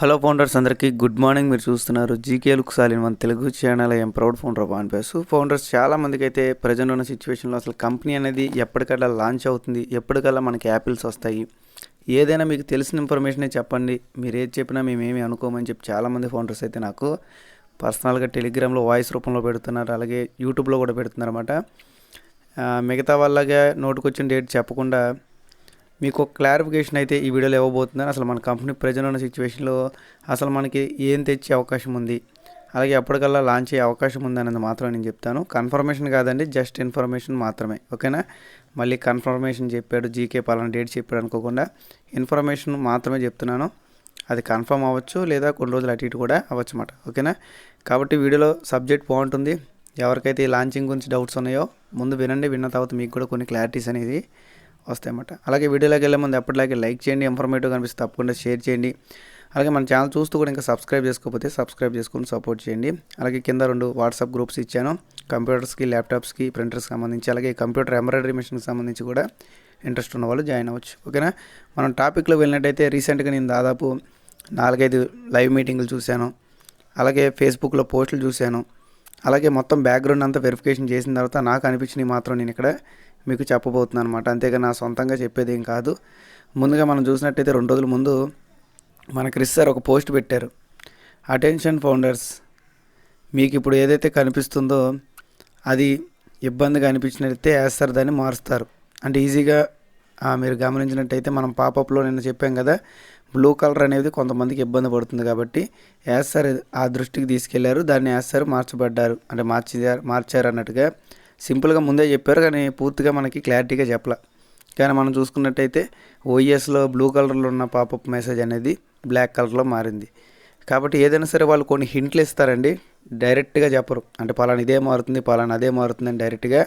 Hello founders అందరికీ good morning. మీరు చూస్తున్నారు జీకే లుక్ సాలిన్ మన Telugu channel. I'm proud founder of ఆన్పేస్ founders చాలామందికి అయితే ప్రజెంట్ ఉన్న సిచ్యువేషన్లో అసలు కంపెనీ అనేది ఎప్పటికల్లా లాంచ్ అవుతుంది ఎప్పటికల్లా మనకి యాపిల్స్ వస్తాయి. ఏదైనా మీకు తెలిసిన ఇన్ఫర్మేషనే చెప్పండి. మీరు ఏది చెప్పినా మేమేమి అనుకోమని చెప్పి చాలామంది ఫౌండర్స్ అయితే నాకు పర్సనల్గా టెలిగ్రామ్లో వాయిస్ రూపంలో పెడుతున్నారు. అలాగే యూట్యూబ్లో కూడా పెడుతున్నారు అనమాట మిగతా వాళ్ళగా నోటుకొచ్చిన డేట్ చెప్పకుండా మీకు ఒక క్లారిఫికేషన్ అయితే ఈ వీడియోలో ఇవ్వబోతున్నాను. అసలు మన కంపెనీ ప్రజెంట్ ఉన్న సిచ్యువేషన్లో అసలు మనకి ఏం తెచ్చే అవకాశం ఉంది? అలాగే ఎప్పటికల్లా లాంచ్ అయ్యే అవకాశం ఉంది అనేది మాత్రం నేను చెప్తాను. కన్ఫర్మేషన్ కాదండి జస్ట్ ఇన్ఫర్మేషన్ మాత్రమే. ఓకేనా? మళ్ళీ కన్ఫర్మేషన్ చెప్పాడు జీకే పలానా డేట్ చెప్పాడు అనుకోకుండా ఇన్ఫర్మేషన్ మాత్రమే చెప్తున్నాను. అది కన్ఫర్మ్ అవ్వచ్చు లేదా కొన్ని రోజులు అటు ఇటు కూడా అవ్వచ్చు అన్నమాట. ఓకేనా? కాబట్టి వీడియోలో సబ్జెక్ట్ బాగుంటుంది ఎవరికైతే ఈ లాంచింగ్ గురించి డౌట్స్ ఉన్నాయో ముందు వినండి విన్న తర్వాత మీకు కూడా కొన్ని క్లారిటీస్ అనేది వస్తాయన్నమాట. అలాగే వీడియోలోకి వెళ్ళే ముందు ఎప్పటిలాగే లైక్ చేయండి ఇన్ఫర్మేటివ్ కనిపిస్తే తప్పకుండా షేర్ చేయండి. అలాగే మన ఛానల్ చూస్తూ కూడా ఇంకా సబ్స్క్రైబ్ చేసుకోకపోతే సబ్స్క్రైబ్ చేసుకుని సపోర్ట్ చేయండి. అలాగే కింద రెండు వాట్సాప్ గ్రూప్స్ ఇచ్చాను. కంప్యూటర్స్కి ల్యాప్టాప్స్కి ప్రింటర్స్కి సంబంధించి అలాగే కంప్యూటర్ ఎంబ్రాయిడరీ మిషన్కి సంబంధించి కూడా ఇంట్రెస్ట్ ఉన్న వాళ్ళు జాయిన్ అవ్వచ్చు. ఓకేనా? మనం టాపిక్లో వెళ్ళినట్టయితే రీసెంట్గా నేను దాదాపు నాలుగైదు లైవ్ మీటింగ్లు చూశాను. అలాగే ఫేస్బుక్లో పోస్టులు చూశాను. అలాగే మొత్తం బ్యాక్గ్రౌండ్ అంతా వెరిఫికేషన్ చేసిన తర్వాత నాకు అనిపించినవి మాత్రం నేను ఇక్కడ మీకు చెప్పబోతున్నాను అనమాట అంతేగా నా సొంతంగా చెప్పేది ఏం కాదు. ముందుగా మనం చూసినట్టయితే రెండు రోజుల ముందు మన క్రిస్ సార్ ఒక పోస్ట్ పెట్టారు. అటెన్షన్ ఫౌండర్స్ మీకు ఇప్పుడు ఏదైతే కనిపిస్తుందో అది ఇబ్బందిగా అనిపించినట్టయితే వేస్తారు దాన్ని మారుస్తారు. అంటే ఈజీగా మీరు గమనించినట్టయితే మనం పాపప్లో నిన్న చెప్పాం కదా బ్లూ కలర్ అనేది కొంతమందికి ఇబ్బంది పడుతుంది కాబట్టి యాస్తారు ఆ దృష్టికి తీసుకెళ్ళారు దాన్ని యాస్తారు మార్చబడ్డారు. అంటే మార్చి మార్చారు అన్నట్టుగా సింపుల్గా ముందే చెప్పారు కానీ పూర్తిగా మనకి క్లారిటీగా చెప్పలే. కానీ మనం చూసుకున్నట్టయితే ఓఎస్లో బ్లూ కలర్లో ఉన్న పాపప్ మెసేజ్ అనేది బ్లాక్ కలర్లో మారింది. కాబట్టి ఏదైనా సరే వాళ్ళు కొన్ని హింట్లు ఇస్తారండి. డైరెక్ట్గా చెప్పరు. అంటే పలానా ఇదే మారుతుంది పలానా అదే మారుతుంది అని డైరెక్ట్గా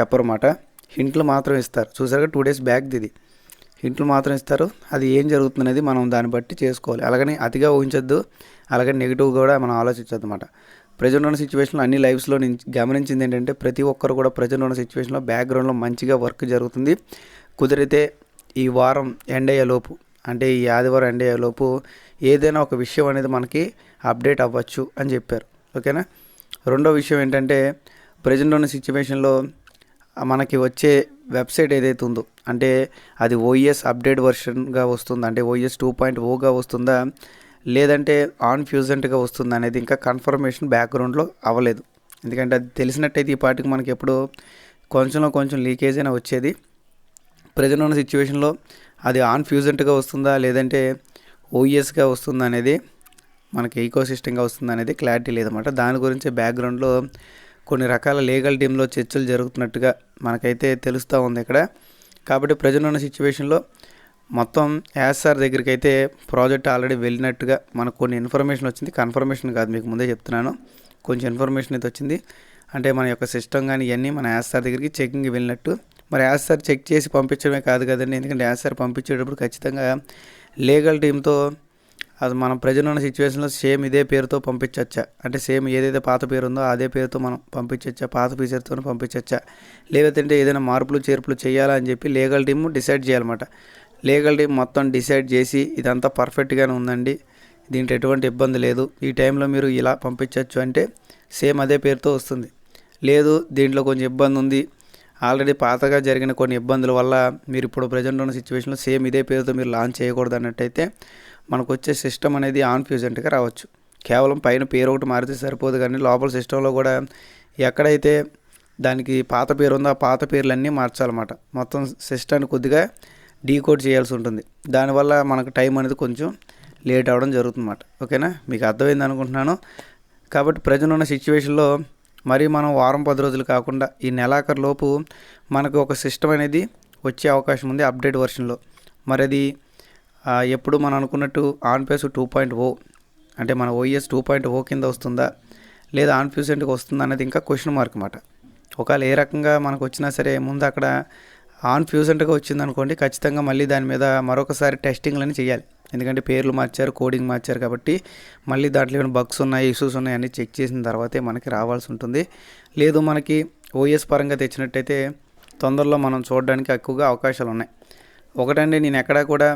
చెప్పరు మాట. హింట్లు మాత్రం ఇస్తారు. చూసారుగా టూ డేస్ బ్యాక్ ఇది. హింట్లు మాత్రం ఇస్తారు. అది ఏం జరుగుతున్నది మనం దాన్ని బట్టి చేసుకోవాలి. అలాగని అతిగా ఊహించొద్దు. అలాగే నెగిటివ్ కూడా మనం ఆలోచించద్దు అనమాట ప్రజెంట్ ఉన్న సిచ్యువేషన్లో అన్ని లైఫ్స్లో నేను గమనించింది ఏంటంటే ప్రతి ఒక్కరు కూడా ప్రజెంట్ ఉన్న సిచ్యువేషన్లో బ్యాక్గ్రౌండ్లో మంచిగా వర్క్ జరుగుతుంది. కుదిరితే ఈ వారం ఎండ్ అయ్యేలోపు అంటే ఈ ఆదివారం ఎండ్ అయ్యేలోపు ఏదైనా ఒక విషయం అనేది మనకి అప్డేట్ అవ్వచ్చు అని చెప్పారు. ఓకేనా? రెండో విషయం ఏంటంటే ప్రజెంట్ ఉన్న సిచ్యువేషన్లో మనకి వచ్చే వెబ్సైట్ ఏదైతే ఉందో అంటే అది ఓఎస్ అప్డేట్ వర్షన్గా వస్తుందా అంటే ఓఎస్ టూ పాయింట్ ఓగా వస్తుందా లేదంటే ఆన్ ఫ్యూజెంట్గా వస్తుంది అనేది ఇంకా కన్ఫర్మేషన్ బ్యాక్గ్రౌండ్లో అవ్వలేదు. ఎందుకంటే అది తెలిసినట్టయితే ఈ పాటికి మనకి ఎప్పుడో కొంచెంలో కొంచెం లీకేజ్ అయినా వచ్చేది. ప్రజెంట్ ఉన్న సిచ్యువేషన్లో అది ఆన్ ఫ్యూజెంట్గా వస్తుందా లేదంటే ఓఎస్గా వస్తుందా అనేది మనకి ఈకో సిస్టంగా వస్తుంది అనేది క్లారిటీ లేదన్నమాట. దాని గురించి బ్యాక్గ్రౌండ్లో కొన్ని రకాల లీగల్ టీంలో చర్చలు జరుగుతున్నట్టుగా మనకైతే తెలుస్తూ ఉంది ఇక్కడ. కాబట్టి ప్రజెంట్ ఉన్న సిచ్యువేషన్లో మొత్తం యాస్ఆర్ దగ్గరికి అయితే ప్రాజెక్ట్ ఆల్రెడీ వెళ్ళినట్టుగా మనకు కొన్ని ఇన్ఫర్మేషన్ వచ్చింది. కన్ఫర్మేషన్ కాదు మీకు ముందే చెప్తున్నాను. కొంచెం ఇన్ఫర్మేషన్ అయితే వచ్చింది. అంటే మన యొక్క సిస్టమ్ కానీ ఇవన్నీ మన యాస్ఆర్ దగ్గరికి చెకింగ్ వెళ్ళినట్టు. మరి యాస్ఆర్ చెక్ చేసి పంపించడమే కాదు కదండి. ఎందుకంటే యాస్ఆర్ పంపించేటప్పుడు ఖచ్చితంగా లీగల్ టీంతో అది మనం ప్రజలు ఉన్న సిచ్యువేషన్లో సేమ్ ఇదే పేరుతో పంపించవచ్చా అంటే సేమ్ ఏదైతే పాత పేరు ఉందో అదే పేరుతో మనం పంపించవచ్చా పాత ఫీచర్తో పంపించవచ్చా లేదంటే ఏదైనా మార్పులు చేర్పులు చేయాలా అని చెప్పి లీగల్ టీమ్ డిసైడ్ చేయాలన్నమాట. లీగల్ టీం మొత్తం డిసైడ్ చేసి ఇదంతా పర్ఫెక్ట్గానే ఉందండి. దీంట్లో ఎటువంటి ఇబ్బంది లేదు. ఈ టైంలో మీరు ఇలా పంపించవచ్చు అంటే సేమ్ అదే పేరుతో వస్తుంది. లేదు దీంట్లో కొంచెం ఇబ్బంది ఉంది. ఆల్రెడీ పాతగా జరిగిన కొన్ని ఇబ్బందుల వల్ల మీరు ఇప్పుడు ప్రజెంట్ ఉన్న సిచ్యువేషన్లో సేమ్ ఇదే పేరుతో మీరు లాంచ్ చేయకూడదు అన్నట్టయితే మనకు వచ్చే సిస్టమ్ అనేది ఆన్ఫ్యూజెంట్గా రావచ్చు. కేవలం పైన పేరు ఒకటి మారితే సరిపోదు కానీ లోపల సిస్టంలో కూడా ఎక్కడైతే దానికి పాత పేరు ఉందో ఆ పాత పేర్లన్నీ మార్చాలన్నమాట. మొత్తం సిస్టాన్ని కొద్దిగా డీకోడ్ చేయాల్సి ఉంటుంది. దానివల్ల మనకు టైం అనేది కొంచెం లేట్ అవ్వడం జరుగుతుందన్నమాట. ఓకేనా? మీకు అర్థమైంది అనుకుంటున్నాను. కాబట్టి ప్రజలున్న ఉన్న సిచ్యువేషన్లో మరి మనం వారం పది రోజులు కాకుండా ఈ నెలాఖరు లోపు మనకు ఒక సిస్టమ్ అనేది వచ్చే అవకాశం ఉంది అప్డేట్ వర్షన్లో. మరి అది ఎప్పుడు మనం అనుకున్నట్టు ఆన్పేస్ టూ పాయింట్ ఓ అంటే మన ఓఎస్ టూ పాయింట్ ఓ కింద వస్తుందా? లేదా ఆన్ఫ్యూసెంట్కి వస్తుందా అనేది ఇంకా క్వశ్చన్ మార్క్ అన్నమాట. ఒకవేళ ఏ రకంగా మనకు వచ్చినా సరే ముందు అక్కడ ఆన్ ఫ్యూజెంట్గా వచ్చింది అనుకోండి ఖచ్చితంగా మళ్ళీ దాని మీద మరొకసారి టెస్టింగ్లని చేయాలి. ఎందుకంటే పేర్లు మార్చారు కోడింగ్ మార్చారు కాబట్టి మళ్ళీ దాంట్లో ఏమైనా బగ్స్ ఉన్నాయి ఇష్యూస్ ఉన్నాయి అన్ని చెక్ చేసిన తర్వాతే మనకి రావాల్సి ఉంటుంది. లేదు మనకి ఓఎస్ పరంగా తెచ్చినట్టయితే తొందరలో మనం చూడడానికి ఎక్కువగా అవకాశాలు ఉన్నాయి. ఒకటండి నేను ఎక్కడా కూడా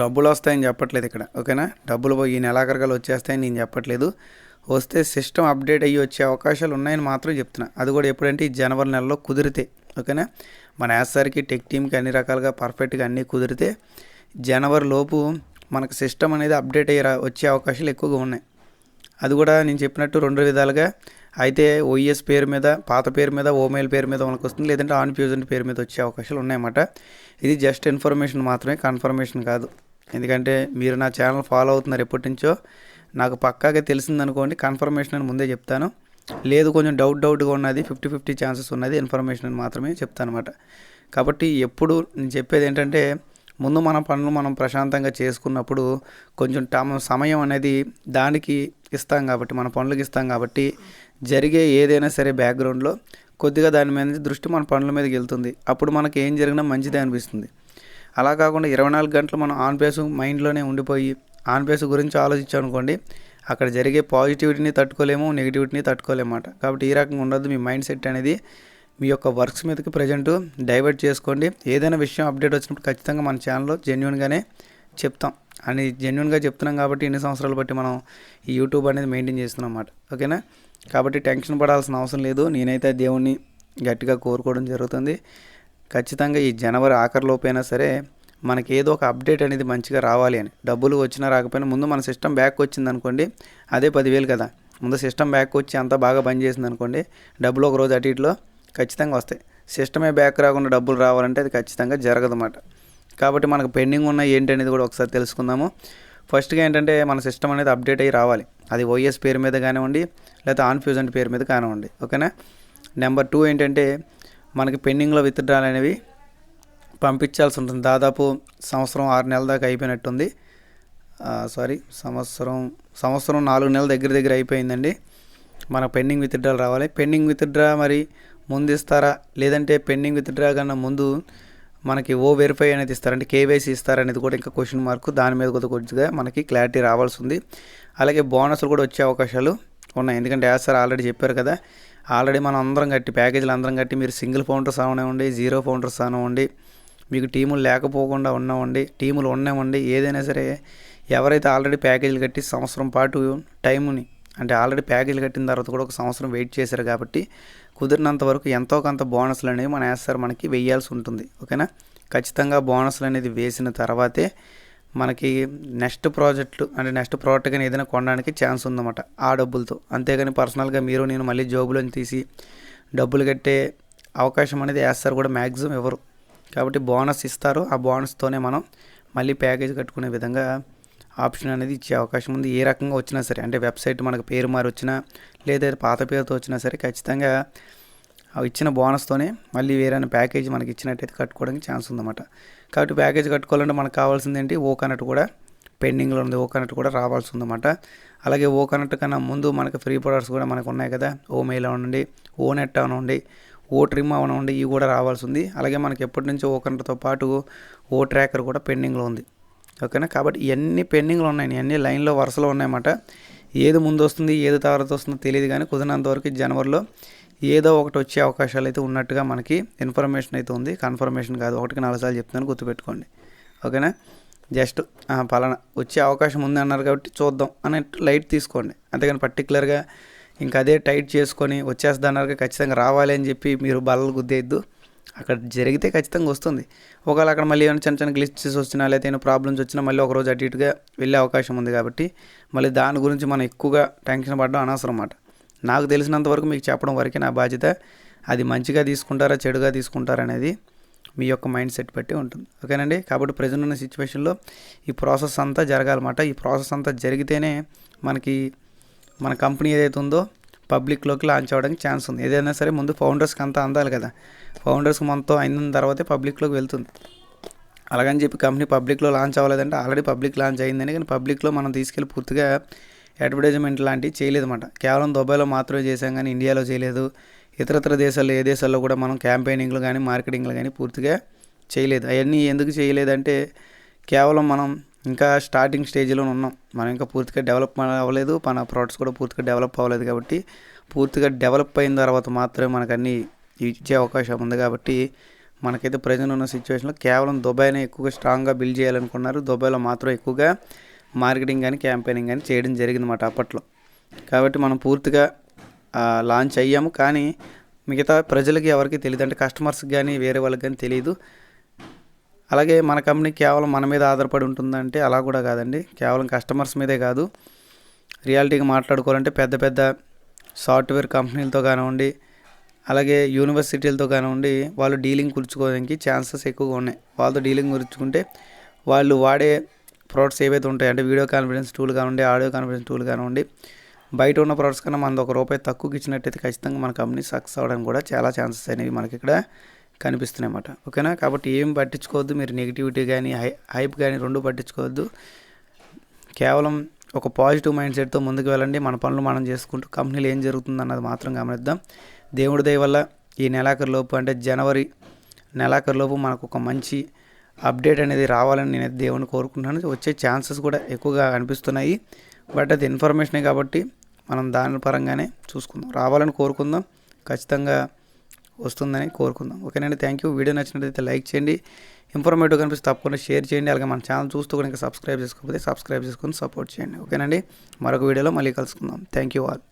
డబ్బులు వస్తాయని చెప్పట్లేదు ఇక్కడ ఓకేనా? డబ్బులు పోయి ఈ నెలాఖరికలు వచ్చేస్తాయని నేను చెప్పట్లేదు. వస్తే సిస్టమ్ అప్డేట్ అయ్యి వచ్చే అవకాశాలు ఉన్నాయని మాత్రం చెప్తున్నా. అది కూడా ఎప్పుడంటే ఈ జనవరి నెలలో కుదిరితే ఓకేనా? మన యాసరికి టెక్ టీమ్కి అన్ని రకాలుగా పర్ఫెక్ట్గా అన్నీ కుదిరితే జనవరి లోపు మనకు సిస్టమ్ అనేది అప్డేట్ అయ్యి రా- వచ్చే అవకాశాలు ఎక్కువగా ఉన్నాయి. అది కూడా నేను చెప్పినట్టు రెండు విధాలుగా అయితే ఓఈఎస్ పేరు మీద పాత పేరు మీద ఓమెయిల్ పేరు మీద మనకు వస్తుంది. లేదంటే ఆన్ ఫ్యూజన్ పేరు మీద వచ్చే అవకాశాలు ఉన్నాయన్నమాట. ఇది జస్ట్ ఇన్ఫర్మేషన్ మాత్రమే కన్ఫర్మేషన్ కాదు. ఎందుకంటే మీరు నా ఛానల్ ఫాలో అవుతున్నారు ఎప్పటి నుంచో. నాకు పక్కాగా తెలిసిందనుకోండి కన్ఫర్మేషన్ అని ముందే చెప్తాను. లేదు కొంచెం డౌట్ డౌట్గా ఉన్నది ఫిఫ్టీ ఫిఫ్టీ ఛాన్సెస్ ఉన్నది ఇన్ఫర్మేషన్ అని మాత్రమే చెప్తాను అనమాట కాబట్టి ఎప్పుడు నేను చెప్పేది ఏంటంటే ముందు మన పనులు మనం ప్రశాంతంగా చేసుకున్నప్పుడు కొంచెం టమ సమయం అనేది దానికి ఇస్తాం కాబట్టి మన పనులకు ఇస్తాం కాబట్టి జరిగే ఏదైనా సరే బ్యాక్గ్రౌండ్లో కొద్దిగా దాని మీద దృష్టి మన పనుల మీదకి వెళ్తుంది. అప్పుడు మనకి ఏం జరిగినా మంచిదే అనిపిస్తుంది. అలా కాకుండా ఇరవై నాలుగు గంటలు మనం ఆన్ పేస్ మైండ్లోనే ఉండిపోయి ఆన్ పేస్ గురించి ఆలోచించాం అనుకోండి అక్కడ జరిగే పాజిటివిటీని తట్టుకోలేము నెగిటివిటీని తట్టుకోలేమాట కాబట్టి ఈ రకంగా ఉండదు. మీ మైండ్ సెట్ అనేది మీ యొక్క వర్క్స్ మీదకి ప్రజెంట్ డైవర్ట్ చేసుకోండి. ఏదైనా విషయం అప్డేట్ వచ్చినప్పుడు ఖచ్చితంగా మన ఛానల్లో జెన్యున్గానే చెప్తాం. అని జెన్యున్గా చెప్తున్నాం కాబట్టి ఇన్ని సంవత్సరాలు బట్టి మనం ఈ యూట్యూబ్ అనేది మెయింటైన్ చేస్తున్నాం అన్నమాట ఓకేనా? కాబట్టి టెన్షన్ పడాల్సిన అవసరం లేదు. నేనైతే దేవుణ్ణి గట్టిగా కోరుకోవడం జరుగుతుంది. ఖచ్చితంగా ఈ జనవరి ఆఖరిలోపైనా సరే మనకి ఏదో ఒక అప్డేట్ అనేది మంచిగా రావాలి అని. డబ్బులు వచ్చినా రాకపోయినా ముందు మన సిస్టమ్ బ్యాక్ వచ్చింది అనుకోండి అదే పదివేలు కదా. ముందు సిస్టమ్ బ్యాక్ వచ్చి అంతా బాగా పనిచేసింది అనుకోండి డబ్బులు ఒక రోజు అటు ఇటులో ఖచ్చితంగా వస్తాయి. సిస్టమే బ్యాక్ రాకుండా డబ్బులు రావాలంటే అది ఖచ్చితంగా జరగదన్నమాట. కాబట్టి మనకు పెండింగ్ ఉన్న ఏంటి అనేది కూడా ఒకసారి తెలుసుకుందాము. ఫస్ట్గా ఏంటంటే మన సిస్టమ్ అనేది అప్డేట్ అయ్యి రావాలి. అది ఓఎస్ పేరు మీద కానివ్వండి లేకపోతే ఆన్ఫ్యూజన్ పేరు మీద కానివ్వండి. ఓకేనా? నెంబర్ టూ ఏంటంటే మనకి పెండింగ్లో విత్డ్రాలు అనేవి పంపించాల్సి ఉంటుంది దాదాపు సంవత్సరం ఆరు నెలల దాకా అయిపోయినట్టుంది. సారీ సంవత్సరం సంవత్సరం నాలుగు నెలల దగ్గర దగ్గర అయిపోయిందండి. మన పెండింగ్ విత్డ్రాలు రావాలి. పెండింగ్ విత్డ్రా మరి ముందు ఇస్తారా? లేదంటే పెండింగ్ విత్డ్రా కన్నా ముందు మనకి ఓ వెరిఫై అనేది ఇస్తారంటే కేవైసీ ఇస్తారనేది కూడా ఇంకా క్వశ్చన్ మార్క్. దాని మీద కూడా కొద్దిగా మనకి క్లారిటీ రావాల్సి ఉంది అలాగే బోనస్లు కూడా వచ్చే అవకాశాలు ఉన్నాయి. ఎందుకంటే యాజ్ సార్ ఆల్రెడీ చెప్పారు కదా ఆల్రెడీ మనం అందరం కట్టి ప్యాకేజీలు అందరం కట్టి మీరు సింగిల్ ఫౌండర్స్ అవనివ్వండి జీరో ఫౌండర్స్ అవనివ్వండి మీకు టీములు లేకపోకుండా ఉన్నామండి టీములు ఉన్నామండి ఏదైనా సరే ఎవరైతే ఆల్రెడీ ప్యాకేజీలు కట్టి సంవత్సరం పాటు టైంని అంటే ఆల్రెడీ ప్యాకేజీలు కట్టిన తర్వాత కూడా ఒక సంవత్సరం వెయిట్ చేశారు కాబట్టి కుదిరినంత వరకు ఎంతో కొంత బోనస్లు అనేవి మన వేస్తారు మనకి వెయ్యాల్సి ఉంటుంది ఓకేనా? ఖచ్చితంగా బోనస్లు అనేది వేసిన తర్వాతే మనకి నెక్స్ట్ ప్రాజెక్టులు అంటే నెక్స్ట్ ప్రోడక్ట్ కానీ ఏదైనా కొనడానికి ఛాన్స్ ఉందన్నమాట ఆ డబ్బులతో. అంతేగాని పర్సనల్గా మీరు నేను మళ్ళీ జాబులోని తీసి డబ్బులు కట్టే అవకాశం అనేది వేస్తారు కూడా మ్యాక్సిమం ఎవరు కాబట్టి బోనస్ ఇస్తారు. ఆ బోనస్తోనే మనం మళ్ళీ ప్యాకేజ్ కట్టుకునే విధంగా ఆప్షన్ అనేది ఇచ్చే అవకాశం ఉంది. ఏ రకంగా వచ్చినా సరే అంటే వెబ్సైట్ మనకు పేరు మారి వచ్చినా లేదా పాత పేరుతో వచ్చినా సరే ఖచ్చితంగా ఇచ్చిన బోనస్తోనే మళ్ళీ వేరే ప్యాకేజ్ మనకి ఇచ్చినట్టయితే కట్టుకోవడానికి ఛాన్స్ ఉందన్నమాట. కాబట్టి ప్యాకేజ్ కట్టుకోవాలంటే మనకు కావాల్సింది ఏంటి? ఓ కనెక్ట్ కూడా పెండింగ్లో ఉంది. ఓ కనెక్ట్ కూడా రావాల్సి ఉందన్నమాట. అలాగే ఓ కనెక్ట్ కన్నా ముందు మనకు ఫ్రీ ప్రొడక్ట్స్ కూడా మనకు ఉన్నాయి కదా. ఓ మెయిల్ అవ్వండి ఓ నెట్ అవనండి ఓ ట్రిమ్ అవనండి ఇవి కూడా రావాల్సి ఉంది. అలాగే మనకి ఎప్పటి నుంచో ఓ పాటు ఓ ట్రాకర్ కూడా పెండింగ్లో ఉంది. ఓకేనా? కాబట్టి ఇవన్నీ పెండింగ్లో ఉన్నాయి. ఇవన్నీ లైన్లో వరుసలో ఉన్నాయన్నమాట. ఏది ముందు వస్తుంది ఏది తర్వాత వస్తుందో తెలియదు కానీ కుదిరినంత వరకు జనవరిలో ఏదో ఒకటి వచ్చే అవకాశాలు అయితే ఉన్నట్టుగా మనకి ఇన్ఫర్మేషన్ అయితే ఉంది. కన్ఫర్మేషన్ కాదు. ఒకటికి నాలుగు సార్లు చెప్తున్నాను గుర్తుపెట్టుకోండి. ఓకేనా? జస్ట్ పలానా వచ్చే అవకాశం ఉంది అన్నారు కాబట్టి చూద్దాం అనే లైట్ తీసుకోండి. అంతేగాని పర్టికులర్గా ఇంకా అదే టైట్ చేసుకొని వచ్చేస్తా ఖచ్చితంగా రావాలి అని చెప్పి మీరు బల్లలు గుద్దేయద్దు. అక్కడ జరిగితే ఖచ్చితంగా వస్తుంది. ఒకవేళ అక్కడ మళ్ళీ ఏమైనా చిన్న చిన్న గ్లిచెస్ వచ్చినా లేకపోతే ఏమైనా ప్రాబ్లమ్స్ వచ్చినా మళ్ళీ ఒకరోజు అటు ఇటుగా వెళ్ళే అవకాశం ఉంది కాబట్టి మళ్ళీ దాని గురించి మనం ఎక్కువగా టెన్షన్ పడడం అనవసరం అన్నమాట. నాకు తెలిసినంత వరకు మీకు చెప్పడం వరకే నా బాధ్యత. అది మంచిగా తీసుకుంటారా చెడుగా తీసుకుంటారా అనేది మీ యొక్క మైండ్ సెట్ బట్టి ఉంటుంది. ఓకేనండి? కాబట్టి ప్రజెంట్ ఉన్న సిచ్యువేషన్లో ఈ ప్రాసెస్ అంతా జరగాలన్నమాట. ఈ ప్రాసెస్ అంతా జరిగితేనే మనకి మన కంపెనీ ఏదైతే ఉందో పబ్లిక్లోకి లాంచ్ అవ్వడానికి ఛాన్స్ ఉంది. ఏదైనా సరే ముందు ఫౌండర్స్కి అంతా అందాలి కదా. ఫౌండర్స్కి మొత్తం అయిన తర్వాతే పబ్లిక్లోకి వెళ్తుంది. అలాగని చెప్పి కంపెనీ పబ్లిక్లో లాంచ్ అవ్వలేదంటే ఆల్రెడీ పబ్లిక్ లాంచ్ అయిందని కానీ పబ్లిక్లో మనం తీసుకెళ్ళి పూర్తిగా అడ్వర్టైజ్మెంట్ లాంటివి చేయలేదన్నమాట కేవలం దుబాయ్లో మాత్రమే చేసాం కానీ ఇండియాలో చేయలేదు. ఇతరతర దేశాల్లో ఏ దేశాల్లో కూడా మనం క్యాంపెయినింగ్లు కానీ మార్కెటింగ్లు కానీ పూర్తిగా చేయలేదు. అవన్నీ ఎందుకు చేయలేదంటే కేవలం మనం ఇంకా స్టార్టింగ్ స్టేజ్లో ఉన్నాం. మనం ఇంకా పూర్తిగా డెవలప్ అవ్వలేదు మన ప్రోడక్ట్స్ కూడా పూర్తిగా డెవలప్ అవ్వలేదు కాబట్టి పూర్తిగా డెవలప్ అయిన తర్వాత మాత్రమే మనకు అన్నీ ఇచ్చే అవకాశం ఉంది కాబట్టి మనకైతే ప్రజెంట్ ఉన్న సిచ్యువేషన్లో కేవలం దుబాయ్నే ఎక్కువగా స్ట్రాంగ్గా బిల్డ్ చేయాలనుకున్నారు. దుబాయ్లో మాత్రం ఎక్కువగా మార్కెటింగ్ కానీ క్యాంపెయినింగ్ కానీ చేయడం జరిగిందన్నమాట అప్పట్లో. కాబట్టి మనం పూర్తిగా లాంచ్ అయ్యాము. కానీ మిగతా ప్రజలకి ఎవరికి తెలియదు అంటే కస్టమర్స్కి కానీ వేరే వాళ్ళకి కానీ తెలియదు అలాగే మన కంపెనీ కేవలం మన మీద ఆధారపడి ఉంటుందంటే అలా కూడా కాదండి. కేవలం కస్టమర్స్ మీదే కాదు. రియాలిటీగా మాట్లాడుకోవాలంటే పెద్ద పెద్ద సాఫ్ట్వేర్ కంపెనీలతో కానివ్వండి అలాగే యూనివర్సిటీలతో కానివ్వండి వాళ్ళు డీలింగ్ కూర్చుకోవడానికి ఛాన్సెస్ ఎక్కువగా ఉన్నాయి. వాళ్ళతో డీలింగ్ కూర్చుకుంటే వాళ్ళు వాడే ప్రోడక్ట్స్ ఏవైతే ఉంటాయి అంటే వీడియో కాన్ఫరెన్స్ టూల్ కానివ్వండి ఆడియో కాన్ఫరెన్స్ టూల్ కానివ్వండి బయట ఉన్న ప్రోడక్ట్స్ కన్నా మనది ఒక రూపాయి తక్కువకి ఇచ్చినట్టయితే ఖచ్చితంగా మన కంపెనీ సక్సెస్ అవ్వడానికి కూడా చాలా ఛాన్సెస్ అనేవి మనకి ఇక్కడ కనిపిస్తున్నాయి అన్నమాట ఓకేనా? కాబట్టి ఏం పట్టించుకోవద్దు. మీరు నెగిటివిటీ కానీ హై హైప్ కానీ రెండు పట్టించుకోవద్దు. కేవలం ఒక పాజిటివ్ మైండ్ సెట్తో ముందుకు వెళ్ళండి. మన పనులు మనం చేసుకుంటూ కంపెనీలు ఏం జరుగుతుంది అన్నది మాత్రం గమనిద్దాం. దేవుడి దయ వల్ల ఈ నెలాఖరు లోపు అంటే జనవరి నెలాఖరు లోపు మనకు ఒక మంచి అప్డేట్ అనేది రావాలని నేను దేవుని కోరుకుంటున్నాను. వచ్చే ఛాన్సెస్ కూడా ఎక్కువగా కనిపిస్తున్నాయి బట్ అది ఇన్ఫర్మేషనే కాబట్టి మనం దాని పరంగానే చూసుకుందాం. రావాలని కోరుకుందాం. ఖచ్చితంగా వస్తుందని కోరుకుందాం. ఓకేనండి? థ్యాంక్ యూ వీడియో నచ్చినట్లయితే లైక్ చేయండి. ఇన్ఫర్మేటివ్ కనిపిస్తే తప్పకుండా షేర్ చేయండి. అలాగే మన ఛానల్ చూస్తూ కూడా ఇంకా సబ్స్క్రైబ్ చేసుకోకపోతే సబ్స్క్రైబ్ చేసుకొని సపోర్ట్ చేయండి. ఓకేనండి? మరొక వీడియోలో మళ్ళీ కలుసుకుందాం. Thank you all